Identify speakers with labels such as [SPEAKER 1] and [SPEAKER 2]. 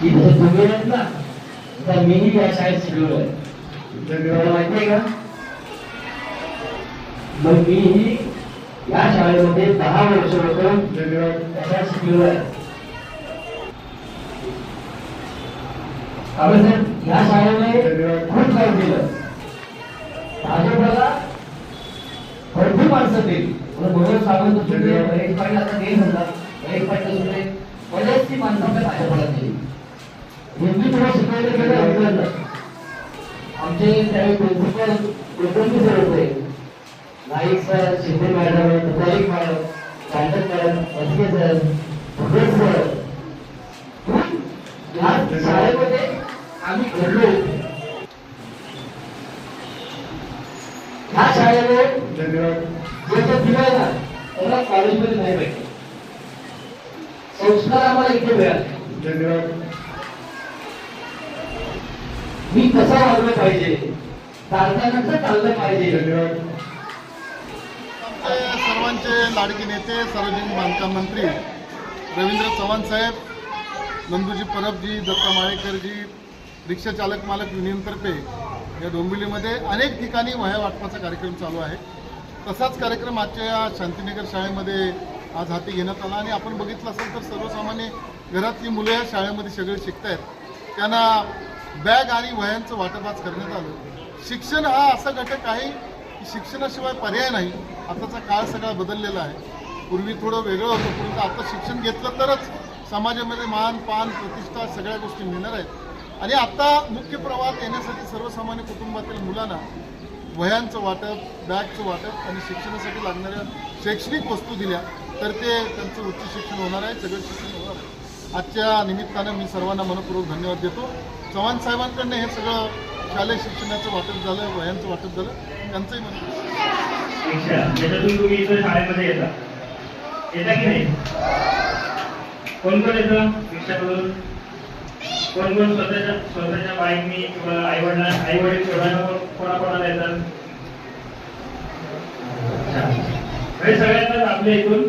[SPEAKER 1] की जसं तुम्ही ना. तर मीही या शाळेत शिकलो आहे तुम्हाला माहिती आहे का? मग मीही या शाळेमध्ये दहा वर्ष होतो त्याच्यात शिकलो आहे सर या शाळेने खूप काही दिलं भाजपला भरपूर माणसं दिली मनोज सावंत सुद्धा एक पॉईंट आता ते म्हणतात. एक पॉईंट सुद्धा बरेचशी माणसं आपल्या भाजपला दिली हिंदी मला शिकायला गेलं आपल्याला आमचे त्यावेळी प्रिन्सिपल एकोणतीस होते. Naik sir Shinde madam Tutarik madam Chandak madam Maske sir Bhagat sir या शाळेमध्ये आम्ही घडलो. ह्या शाळेमध्ये जे जे दिलंय त्याला कॉलेजमध्ये नाही भेटले. संस्कार आम्हाला इथे मिळाले. धन्यवाद मी कसं वागलं पाहिजे? चालताना कसं चाललं पाहिजे.
[SPEAKER 2] सर्वांचे लाडके नेते सार्वजनिक बांधकाम मंत्री रवींद्र चव्हाण साहेब नंदूजी परबजी दत्ता माळेकरजी रिक्षा चालक मालक युनियनतर्फे या डोंबिवलीमध्ये अनेक ठिकाणी वह्या वाटपाचा कार्यक्रम चालू आहे. तसाच कार्यक्रम आजच्या या शांतीनगर शाळेमध्ये आज हाती घेण्यात आला आणि आपण बघितलं असेल तर सर्वसामान्य घरातली मुलं या शाळेमध्ये सगळे शिकतायत. त्यांना बॅग आणि वह्यांचं वाटप आज करण्यात आलं. शिक्षण हा असा घटक आहे की शिक्षणाशिवाय पर्याय नाही. आताचा काळ सगळा बदललेला आहे. पूर्वी थोडं वेगळं होतं परंतु आता शिक्षण घेतलं तरच समाजामध्ये मान पान प्रतिष्ठा सगळ्या गोष्टी मिळणार आहेत. आणि आता मुख्य प्रवाहात येण्यासाठी सर्वसामान्य कुटुंबातील मुलांना वह्यांचं वाटप बॅगचं वाटप आणि शिक्षणासाठी लागणाऱ्या शैक्षणिक वस्तू दिल्या तर ते त्यांचं उच्च शिक्षण होणार आहे सगळं शिक्षण होणार आहे. आजच्या निमित्तानं मी सर्वांना मनपूर्वक धन्यवाद देतो. चव्हाण साहेबांकडनं हे सगळं शालेय शिक्षणाचं वाटप झालं वयांचं वाटप झालं. त्यांचंही मनपूर्वक
[SPEAKER 3] तुम्ही इथं शाळेमध्ये येता. येता की नाही? कोण कोण येतं? रिक्षामधून कोण कोण स्वतःच्या स्वतःच्या बाईकनी किंवा आई वडील सोडायला कोणा कोणाला येतात? अच्छा. म्हणजे सगळ्यांनाच आपल्या इथून